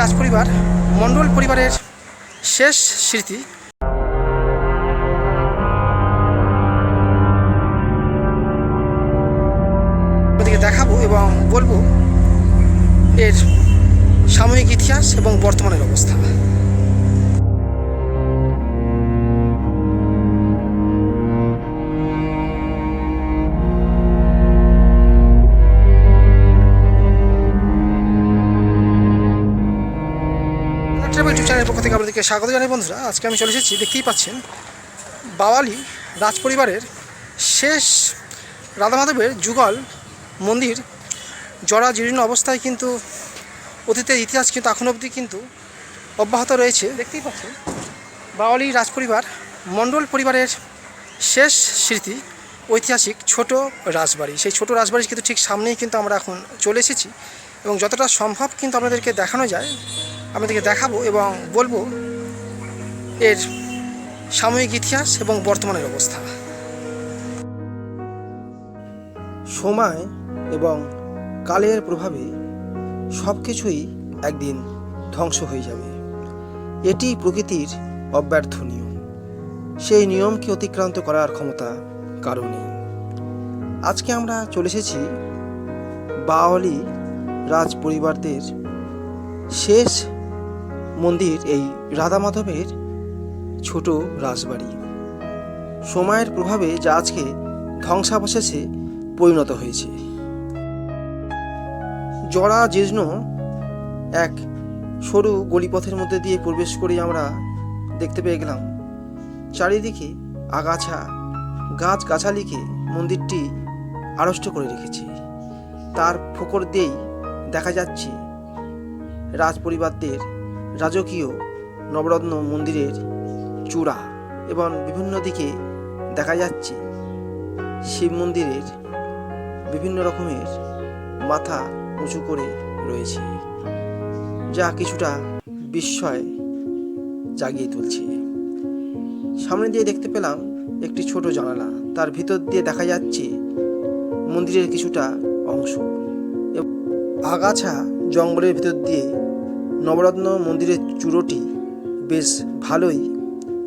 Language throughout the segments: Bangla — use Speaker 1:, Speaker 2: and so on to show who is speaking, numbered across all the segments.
Speaker 1: রাজপরিবার মণ্ডল পরিবারের শেষ স্মৃতি। আপনাদেরকে দেখাবো এবং বলব এর সাময়িক ইতিহাস এবং বর্তমানের অবস্থা। থেকে আপনাদেরকে স্বাগত জানাই বন্ধুরা। আজকে আমি চলে এসেছি, দেখতেই পাচ্ছেন, বাওয়ালি রাজ পরিবারের শেষ রাধা মাধবের যুগল মন্দির। জরা জীর্ণ অবস্থায় কিন্তু অতীতের ইতিহাস কিন্তু এখন অবধি কিন্তু অব্যাহত রয়েছে। দেখতেই পাচ্ছেন, বাওয়ালি রাজ পরিবার মণ্ডল পরিবারের শেষ স্মৃতি, ঐতিহাসিক ছোট রাজবাড়ি। সেই ছোট রাজবাড়ির কিন্তু ঠিক সামনেই কিন্তু আমরা এখন চলে এসেছি এবং যতটা সম্ভব কিন্তু আপনাদেরকে দেখানো যায়। আপনাদেরকে দেখাবো এবং বলব এর সাময়িক ইতিহাস এবং বর্তমানের অবস্থা। সময় এবং কালের প্রভাবে সব কিছুই একদিন ধ্বংস হয়ে যাবে। এটি প্রকৃতির অব্যর্থ নিয়ম। সেই নিয়মকে অতিক্রান্ত করার ক্ষমতা কারও নেই। আজকে আমরা চলে এসেছি বাওয়ালি রাজ পরিবারদের শেষ মন্দির এই রাধা মাধবের ছোট রাজবাড়ি। সময়ের প্রভাবে যা আজকে ধ্বংসাবশেষে পরিণত হয়েছে। জরা জীর্ণ এক সরু গলিপথের মধ্যে দিয়ে প্রবেশ করে আমরা দেখতে পেয়ে গেলাম, চারিদিকে আগাছা গাছ গাছালিকে মন্দিরটি আড়ষ্ট করে রেখেছে। তার ফোকর দিয়েই দেখা যাচ্ছে রাজ পরিবারদের রাজকীয় নবরত্ন মন্দিরের চূড়া এবং বিভিন্ন দিকে দেখা যাচ্ছে শিব মন্দিরের বিভিন্ন রকমের মাথা উঁচু করে রয়েছে, যা কিছুটা বিস্ময় জাগিয়ে তুলছে। সামনে দিয়ে দেখতে পেলাম একটি ছোট জানালা। তার ভিতর দিয়ে দেখা যাচ্ছে মন্দিরের কিছুটা অংশ। আগাছা জঙ্গলের ভিতর দিয়ে নবরত্ন মন্দিরের চূড়োটি বেশ ভালোই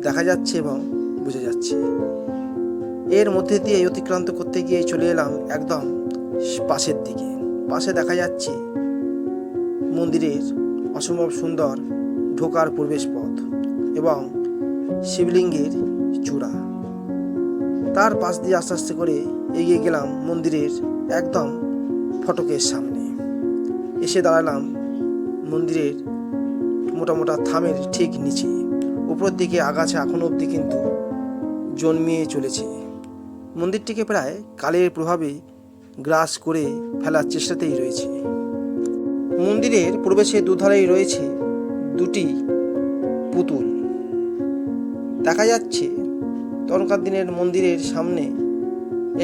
Speaker 1: দেখা যাচ্ছে এবং বোঝা যাচ্ছে। এর মধ্যে দিয়ে অতিক্রান্ত করতে গিয়ে চলে এলাম একদম পাশের দিকে। পাশে দেখা যাচ্ছে মন্দিরের অসম্ভব সুন্দর ঢোকার প্রবেশ পথ এবং শিবলিঙ্গের চূড়া। তার পাশ দিয়ে আস্তে আস্তে করে এগিয়ে গেলাম মন্দিরের একদম ফটকের সামনে। এসে দাঁড়ালাম মন্দিরের মোটা মোটা থামের ঠিক নিচে। উপর দিকে আগাছা এখনও অবধি কিন্তু জন্মিয়ে চলেছে। মন্দিরটিকে প্রায় কালের প্রভাবে গ্রাস করে ফেলার চেষ্টাতেই রয়েছে। মন্দিরের প্রবেশে দুধারেই রয়েছে দুটি পুতুল। দেখা যাচ্ছে তখনকার দিনের মন্দিরের সামনে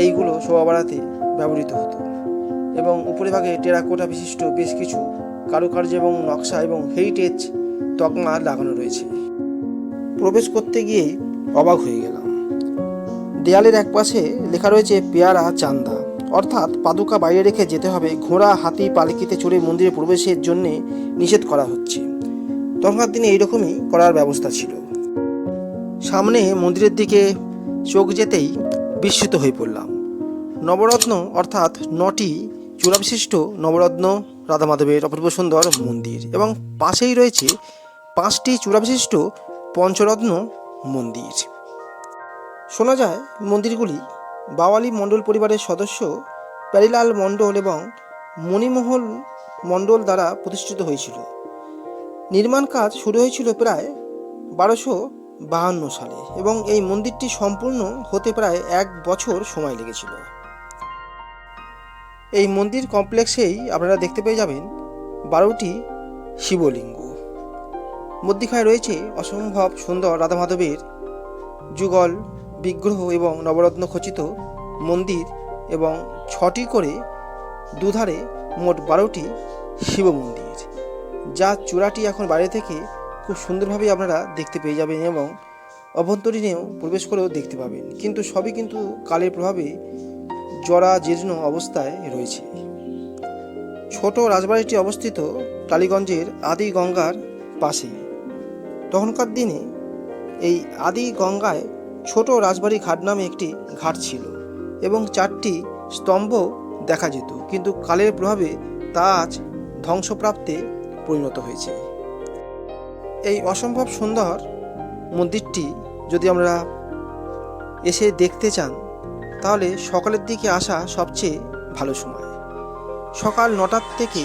Speaker 1: এইগুলো শোভা বাড়াতে ব্যবহৃত হতো এবং উপরে ভাগে টেরাকোটা বিশিষ্ট বেশ কিছু কারুকার্য এবং নকশা এবং হেরিটেজ তকমা লাগানো রয়েছে। প্রবেশ করতে গিয়ে অবাক হয়ে গেলাম। দেয়ালের একপাশে লেখা রয়েছে, পেয়ারা চান্দা। অর্থাৎ পাদুকা বাইরে রেখে যেতে হবে। ঘোড়া, হাতি, পালকিতে চড়ে মন্দিরে প্রবেশের জন্য নিষেধ করা হচ্ছে। তখনকার দিনে এইরকমই করার ব্যবস্থা ছিল। সামনে মন্দিরের দিকে চোখ যেতেই বিস্মিত হয়ে পড়লাম। নবরত্ন অর্থাৎ নটি চূড়াবিশিষ্ট নবরত্ন রাধা মাধবের অপূর্ব সুন্দর মন্দির এবং পাশেই রয়েছে পাঁচটি চূড়াবিশিষ্ট পঞ্চরত্ন মন্দির। শোনা যায়, মন্দিরগুলি বাওয়ালি মণ্ডল পরিবারের সদস্য প্যারিলাল মণ্ডল এবং মণিমোহন মণ্ডল দ্বারা প্রতিষ্ঠিত হয়েছিল। নির্মাণ কাজ শুরু হয়েছিল প্রায় বারোশো বাহান্ন সালে এবং এই মন্দিরটি সম্পূর্ণ হতে প্রায় এক বছর সময় লেগেছিল। এই মন্দির কমপ্লেক্সেই আপনারা দেখতে পেয়ে যাবেন বারোটি শিবলিঙ্গ। মধ্যিখায় রয়েছে অসম্ভব সুন্দর রাধা মাধবের যুগল, বিগ্রহ এবং নবরত্ন খচিত মন্দির এবং ছটি করে দুধারে মোট বারোটি শিব মন্দির, যা চূড়াটি এখন বাইরে থেকে খুব সুন্দরভাবে আপনারা দেখতে পেয়ে যাবেন এবং অভ্যন্তরীণেও প্রবেশ করেও দেখতে পাবেন। কিন্তু সবই কিন্তু কালের প্রভাবে জরা জীর্ণ অবস্থায় রয়েছে। ছোট রাজবাড়িটি অবস্থিত টালিগঞ্জের আদি গঙ্গার পাশে তখনকার দিনে এই আদি গঙ্গায় ছোট রাজবাড়ি ঘাট নামে একটি ঘাট ছিল এবং চারটি স্তম্ভ দেখা যেত, কিন্তু কালের প্রভাবে তা আজ ধ্বংসপ্রাপ্তে পরিণত হয়েছে। এই অসম্ভব সুন্দর মন্দিরটি যদি আমরা এসে দেখতে চান তাহলে সকালের দিকে আসা সবচেয়ে ভালো সময়। সকাল নটার থেকে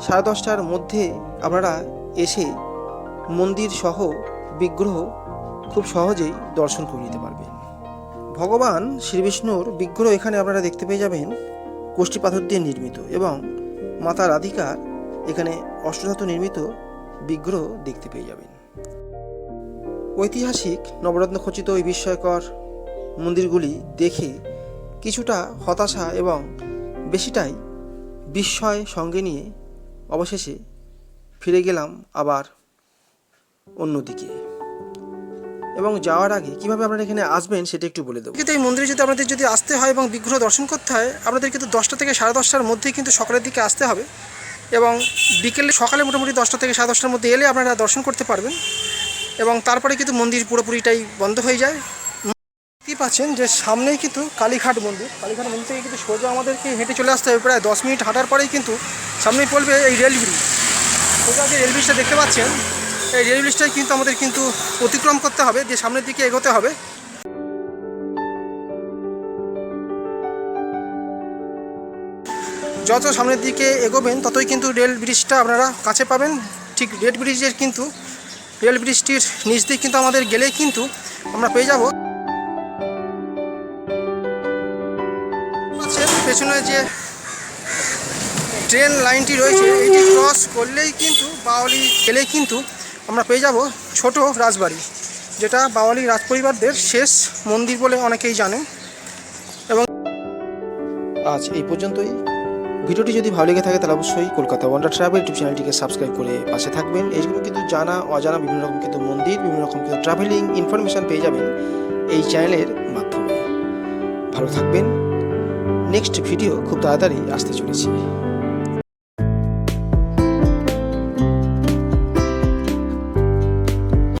Speaker 1: সাড়ে দশটার মধ্যে আপনারা এসে মন্দির সহ বিগ্রহ খুব সহজেই দর্শন করে নিতে পারবেন। ভগবান শ্রীবিষ্ণুর বিগ্রহ এখানে আপনারা দেখতে পেয়ে যাবেন, কোষ্ঠী পাথর দিয়ে নির্মিত এবং মাতা রাধিকার এখানে অষ্টধাতু নির্মিত বিগ্রহ দেখতে পেয়ে যাবেন। ঐতিহাসিক নবরত্ন খচিত এই বিস্ময়কর মন্দিরগুলি দেখে কিছুটা হতাশা এবং বেশিটাই বিস্ময় সঙ্গে নিয়ে অবশেষে ফিরে গেলাম আবার অন্যদিকে। এবং যাওয়ার আগে কীভাবে আপনারা এখানে আসবেন সেটা একটু বলে দেবো। কিন্তু এই মন্দিরে যদি আপনাদের যদি আসতে হয় এবং বিগ্রহ দর্শন করতে হয় আপনাদের কিন্তু দশটা থেকে সাড়ে দশটার মধ্যেই কিন্তু সকালের দিকে আসতে হবে। এবং বিকেলে সকালে মোটামুটি দশটা থেকে সাড়ে দশটার মধ্যে এলে আপনারা দর্শন করতে পারবেন। এবং তারপরে কিন্তু মন্দির পুরোপুরিটাই বন্ধ হয়ে যায়। পাচ্ছেন যে সামনেই কিন্তু কালীঘাট মন্দির। কালীঘাট মন্দির থেকে কিন্তু সোজা আমাদেরকে হেঁটে চলে আসতে হবে। প্রায় দশ মিনিট হাঁটার পরেই কিন্তু সামনেই পড়বে এই রেল ব্রিজ। সোজা যে রেল ব্রিজটা দেখতে পাচ্ছেন, এই রেল ব্রিজটাই কিন্তু আমাদের কিন্তু অতিক্রম করতে হবে, যে সামনের দিকে এগোতে হবে। যত সামনের দিকে এগোবেন, ততই কিন্তু রেল ব্রিজটা আপনারা কাছে পাবেন। ঠিক রেল ব্রিজের কিন্তু, রেল ব্রিজটির নিচ দিয়ে কিন্তু আমাদের গেলেই কিন্তু আমরা পেয়ে যাব। পেছনে যে ট্রেন লাইনটি রয়েছে, এটি ক্রস করলেই কিন্তু বাওয়ালি গেলেই কিন্তু আমরা পেয়ে যাব ছোট রাজবাড়ি, যেটা বাওয়ালি রাজপরিবারদের শেষ মন্দির বলে অনেকেই জানে। এবং আজ এই পর্যন্তই। ভিডিওটি যদি ভালো লেগে থাকে, তাহলে অবশ্যই কলকাতা ওয়ান্ডার ট্রাভেল ইউটিউব চ্যানেলটিকে সাবস্ক্রাইব করে পাশে থাকবেন। এইগুলো কিন্তু জানা, অজানা, বিভিন্ন রকম কিন্তু মন্দির, বিভিন্ন রকম কিন্তু ট্রাভেলিং ইনফরমেশান পেয়ে যাবেন এই চ্যানেলের মাধ্যমে। ভালো থাকবেন। নেক্সট ভিডিও খুব তাড়াতাড়ি আসতে চলেছে।